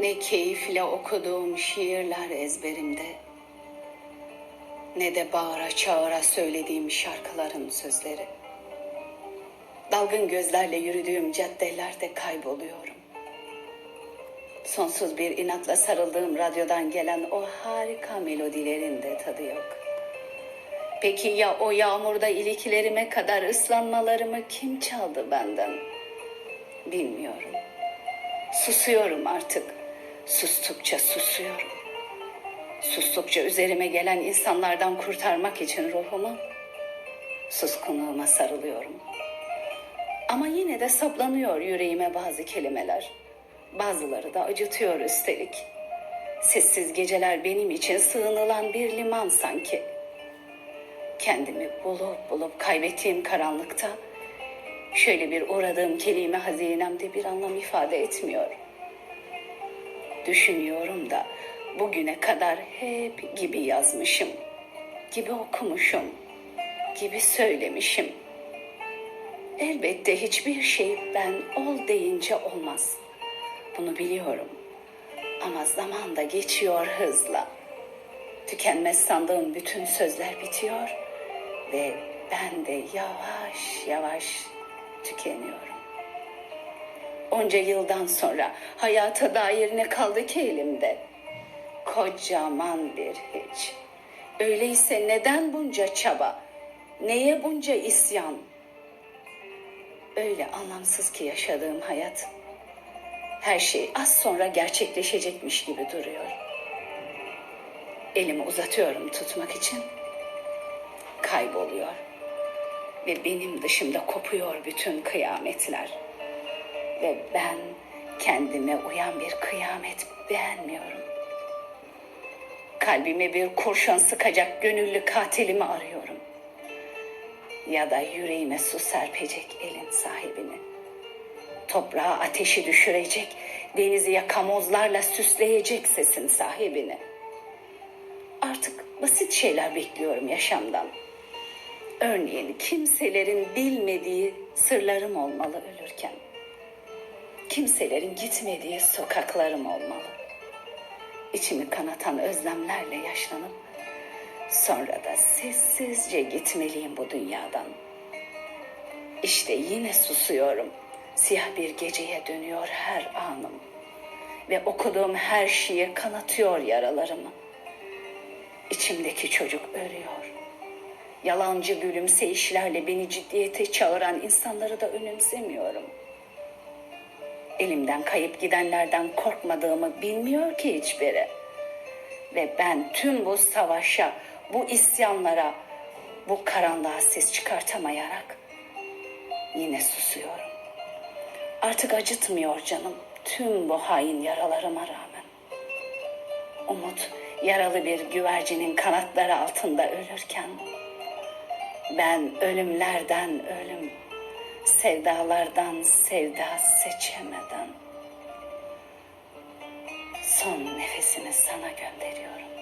Ne keyifle okuduğum şiirler ezberimde, ne de bağıra çağıra söylediğim şarkıların sözleri. Dalgın gözlerle yürüdüğüm caddelerde kayboluyorum. Sonsuz bir inatla sarıldığım radyodan gelen o harika melodilerin de tadı yok. Peki ya o yağmurda iliklerime kadar ıslanmalarımı kim çaldı benden? Bilmiyorum. Susuyorum artık. Sustukça susuyorum. Sustukça üzerime gelen insanlardan kurtarmak için ruhumu suskunluğuma sarılıyorum. Ama yine de saplanıyor yüreğime bazı kelimeler. Bazıları da acıtıyor üstelik. Sessiz geceler benim için sığınılan bir liman sanki. Kendimi bulup bulup kaybettiğim karanlıkta şöyle bir uğradığım kelime hazinemde bir anlam ifade etmiyor. Düşünüyorum da bugüne kadar hep gibi yazmışım, gibi okumuşum, gibi söylemişim. Elbette hiçbir şey ben ol deyince olmaz. Bunu biliyorum. Ama zaman da geçiyor hızla. Tükenmez sandığım bütün sözler bitiyor ve ben de yavaş yavaş tükeniyorum. Onca yıldan sonra hayata dair ne kaldı ki elimde? Kocaman bir hiç. Öyleyse neden bunca çaba? Neye bunca isyan? Öyle anlamsız ki yaşadığım hayat. Her şey az sonra gerçekleşecekmiş gibi duruyor. Elimi uzatıyorum tutmak için. Kayboluyor. Ve benim dışımda kopuyor bütün kıyametler. Ve ben kendime uyan bir kıyamet beğenmiyorum. Kalbime bir kurşun sıkacak gönüllü katilimi arıyorum. Ya da yüreğime su serpecek elin sahibini. Toprağa ateşi düşürecek, denizi yakamozlarla süsleyecek sesin sahibini. Artık basit şeyler bekliyorum yaşamdan. Örneğin kimselerin bilmediği sırlarım olmalı ölürken. Kimselerin gitmediği sokaklarım olmalı. İçimi kanatan özlemlerle yaşlanıp sonra da sessizce gitmeliyim bu dünyadan. İşte yine susuyorum. Siyah bir geceye dönüyor her anım. Ve okuduğum her şiir kanatıyor yaralarımı. İçimdeki çocuk ölüyor. Yalancı gülümseyişlerle beni ciddiyete çağıran insanları da önemsemiyorum. Elimden kayıp gidenlerden korkmadığımı bilmiyor ki hiçbiri. Ve ben tüm bu savaşa, bu isyanlara, bu karanlığa ses çıkartamayarak yine susuyorum. Artık acıtmıyor canım tüm bu hain yaralarıma rağmen. Umut yaralı bir güvercinin kanatları altında ölürken ben ölümlerden ölüm, sevdalardan sevda seçemeden son nefesimi sana gönderiyorum.